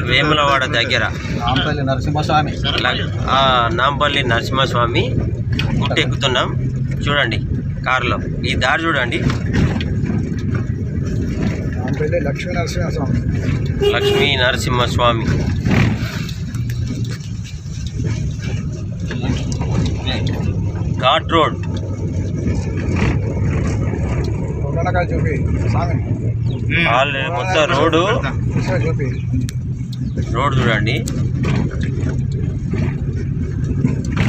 వేములవాడ దగ్గర. నరసింహస్వామి. నాంపల్లి నరసింహస్వామి గుట్ట ఎక్కుతున్నాం చూడండి కారులో. ఈ దారి చూడండి. రాంపల్లి లక్ష్మీ నరసింహస్వామి. లక్ష్మీ నరసింహస్వామి. ఘాట్ రోడ్. ఉండనకాయ చూపి స్వామి మొత్తం రోడ్డు. చూపి. రోడ్ చూడండి.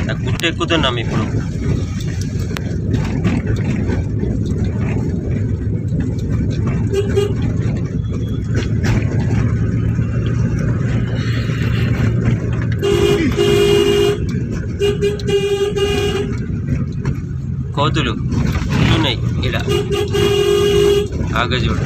ఆ గుట్ట ఎక్కుతున్నాం ఇప్పుడు. కోతులు ఉన్నాయి ఇలా ఆగజోడు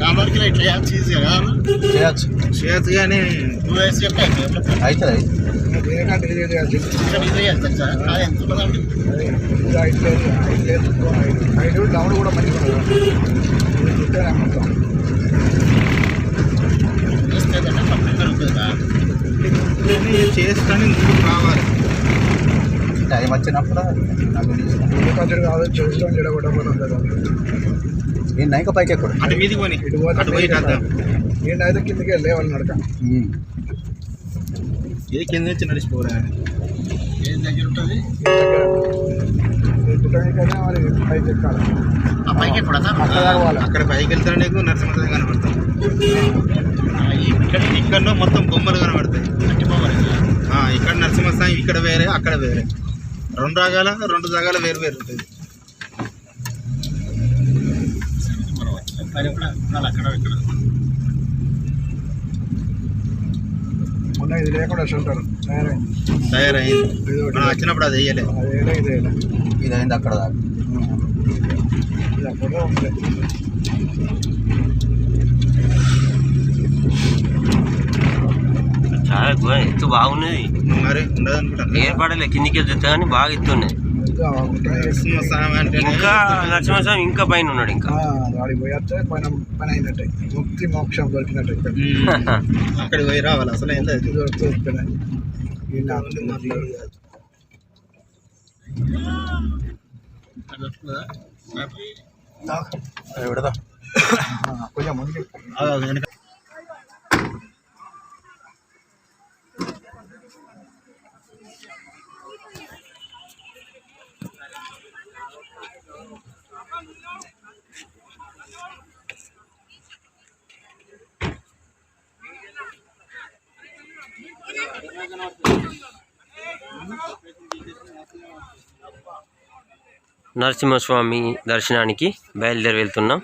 కాబట్టి ఇట్లా యాక్ట్ ఈజీగా కాదు చేయొచ్చు చేయొచ్చు కానీ టూ ఇయర్స్ చెప్పాను అవుతుంది చేస్తాను ముందుకు రావాలి. టైం వచ్చినప్పుడు ఎందుకంటే కాదు చూస్తాం చెడగొట్టకపోవడం కదా నేను ఇంకా పైకి ఎక్కడ? అటు మీది పోని. అటు పోయి నేను అయితే కిందకి వెళ్ళేవాళ్ళు నడక. ఇది కింద నుంచి నడిచిపోరా? ఏం దగ్గర ఉంటుంది? పైకి ఎక్కాలి. ఆ పైకి ఎక్కడ అక్కడ దాకా పోవాలి. అక్కడ పైకి వెళ్తాడు నీకు నరసింహ కనబడతాయి ఇక్కడ ఇక్కడ మొత్తం బొమ్మలు కనబడతాయి. ఇక్కడ నరసింహస్వామి ఇక్కడ వేరే అక్కడ వేరే. రెండు రాగాల రెండు జాగాల వేరు వేరు ఉంటుంది అక్కడ ఇక్కడ. మొన్న ఇది లేకుండా తయారైంది. మనం వచ్చినప్పుడు అది వేయలేదు అదేలే ఇదేలే ఇది అయింది అక్కడ దాకా ఇది అప్పుడు ఉంది చాలా ఎత్తు బాగున్నది. మరి ఏర్పడలే కిందికి వెళ్తే కానీ బాగా ఎత్తున్నది. ఇంకా. నరసింహస్వామి ఇంకా నరసింహస్వామి ఇంకా పైన ఉన్నాడు ఇంకా. వాడికి పోయేస్తే పైన పని అయినట్టే. ముక్తి మోక్షం దొరికినట్టు. అక్కడికి పోయి రావాలి అసలు వస్తే ఆ, కొంచెం ముందుకి నరసింహస్వామి దర్శనానికి బయలుదేరి వెళ్తున్నాం.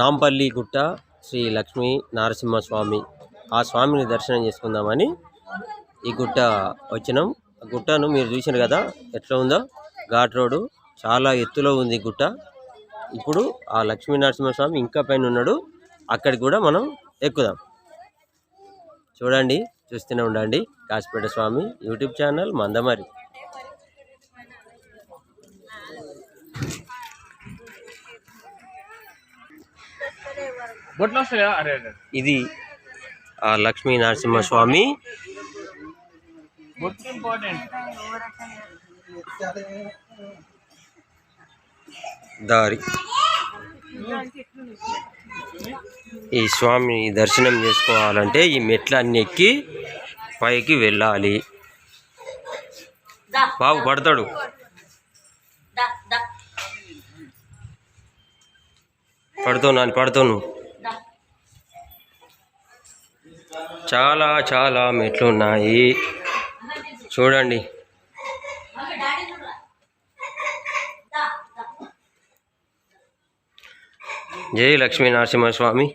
నాంపల్లి గుట్ట శ్రీ లక్ష్మీ నరసింహస్వామి. ఆ స్వామిని దర్శనం చేసుకుందామని ఈ గుట్ట వచ్చినాం. ఆ గుట్టను మీరు చూసారు కదా ఎట్లా ఉందో? ఘాట్ రోడ్డు చాలా ఎత్తులో ఉంది ఈ గుట్ట. ఇప్పుడు ఆ లక్ష్మీ నరసింహస్వామి ఇంకా పైన ఉన్నాడు. అక్కడికి కూడా మనం ఎక్కుదాం. చూడండి చూస్తూనే ఉండండి. కాసిపేట స్వామి యూట్యూబ్ ఛానల్ మందమరి ఇది ఆ లక్ష్మీ నరసింహస్వామి. దారి. ఈ స్వామి దర్శనం చేసుకోవాలంటే ఈ మెట్లన్నీ ఎక్కి పైకి వెళ్ళాలి. బాబు పడతాడు. పడుతావు నాని చాలా చాలా మెట్లు ఉన్నాయి చూడండి. జై లక్ష్మీ నరసింహస్వామి.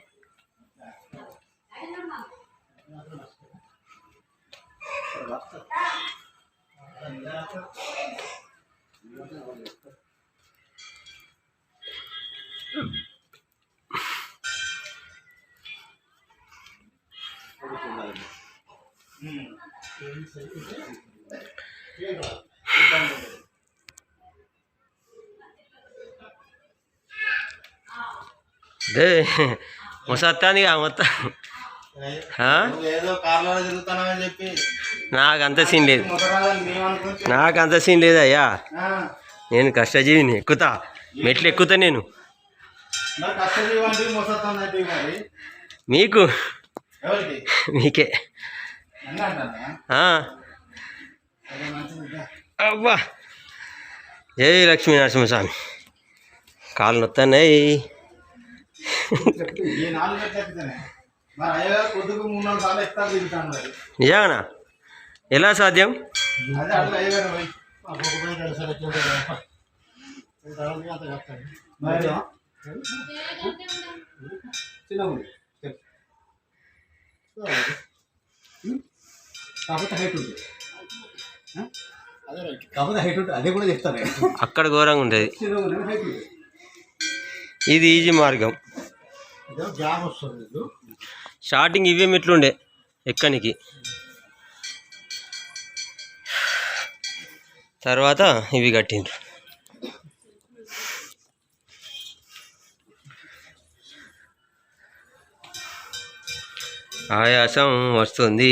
దే మొసత్తానిగా మొత్తం. నాకు అంత సీన్ లేదు. నాకు అంత సీన్ లేదయ్యా. నేను కష్టజీవిని ఎక్కుతా. మెట్లు ఎక్కుతా నేను. మీకు? మీకే. అబ్బా జై లక్ష్మీ నరసింహస్వామి? కాళ్ళు నొత్తాయి నిజానా ఎలా సాధ్యం? చిన్న కాకపోతే హైట్ ఉంటుంది. కాకపోతే హైట్ ఉంటుంది. అదే కూడా చెప్తాను అక్కడ ఘోరంగా ఉంటుంది. ఇది ఈజీ మార్గం. గ్యాప్ వస్తుంది ఇది. స్టార్టింగ్ ఇవే మెట్లుండే ఎక్కనికి. తర్వాత ఇవి కట్టిండ్రు. ఆయాసం వస్తుంది.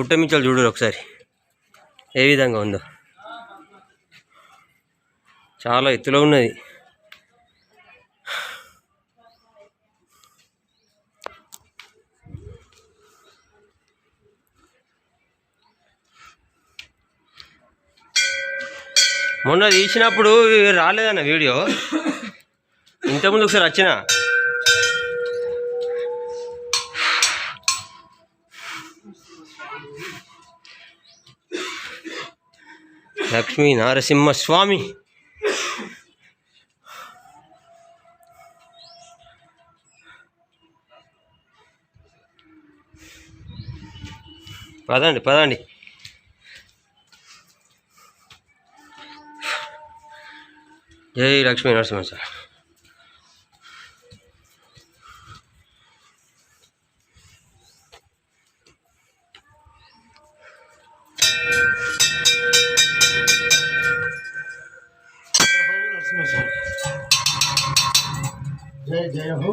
గుట్ట చూడరు ఒకసారి. ఏ విధంగా ఉందో. చాలా ఎత్తులో ఉన్నది. మొన్న తీసినప్పుడు రాలేదన్న వీడియో. ఇంతకుముందు ఒకసారి వచ్చిన? లక్ష్మీ నరసింహస్వామి. పదండి పదండి. జై లక్ష్మీ నరసింహ సార్ viu?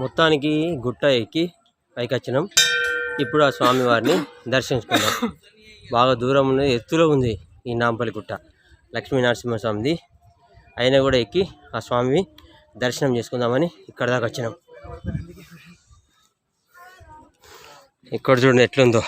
మొత్తానికి గుట్ట ఎక్కి పైకి వచ్చినాం ఇప్పుడు ఆ స్వామి వారిని దర్శించుకున్నాం బాగా దూరం ఉన్నది ఎత్తులో ఉంది ఈ నాంపల్లి గుట్ట. లక్ష్మీ నరసింహస్వామిది అయినా కూడా ఎక్కి ఆ స్వామి దర్శనం చేసుకుందామని ఇక్కడ దాకా వచ్చినాం. ఇక్కడ చూడండి ఎట్లుందో.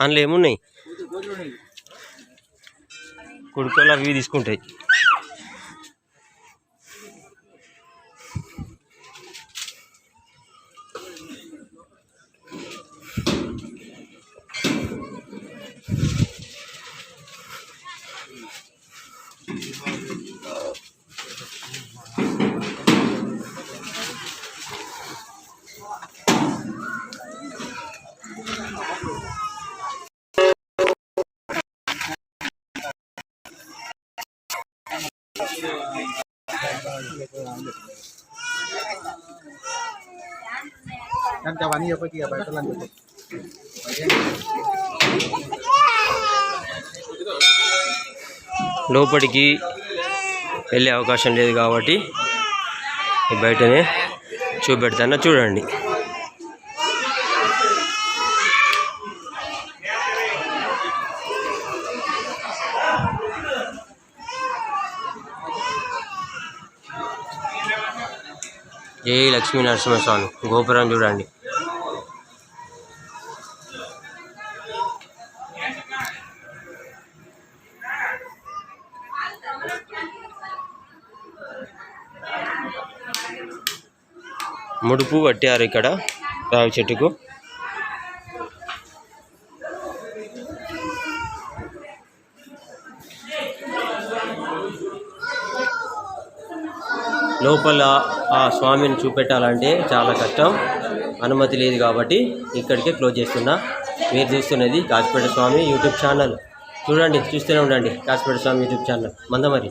అందులో ఏమున్నాయి? కుడుకోలు అవి తీసుకుంటాయి. దానికి అవన్నీ చెప్పకి ఇక బయట వాళ్ళని లోపలికి వెళ్ళే అవకాశం లేదు కాబట్టి బయటనే చూపెడతాను చూడండి. జై లక్ష్మీ నరసింహస్వామి గోపురం చూడండి. ముడుపు కట్టారు ఇక్కడ రావి చెట్టుకు. లోపల ఆ స్వామిని చూపెట్టాలంటే చాలా కష్టం. అనుమతి లేదు కాబట్టి ఇక్కడికే క్లోజ్ చేస్తున్నా. మీరు చూస్తున్నది కాసిపేట స్వామి యూట్యూబ్ ఛానల్. చూడండి చూస్తూనే ఉండండి కాసిపేట స్వామి యూట్యూబ్ ఛానల్. మందమరి.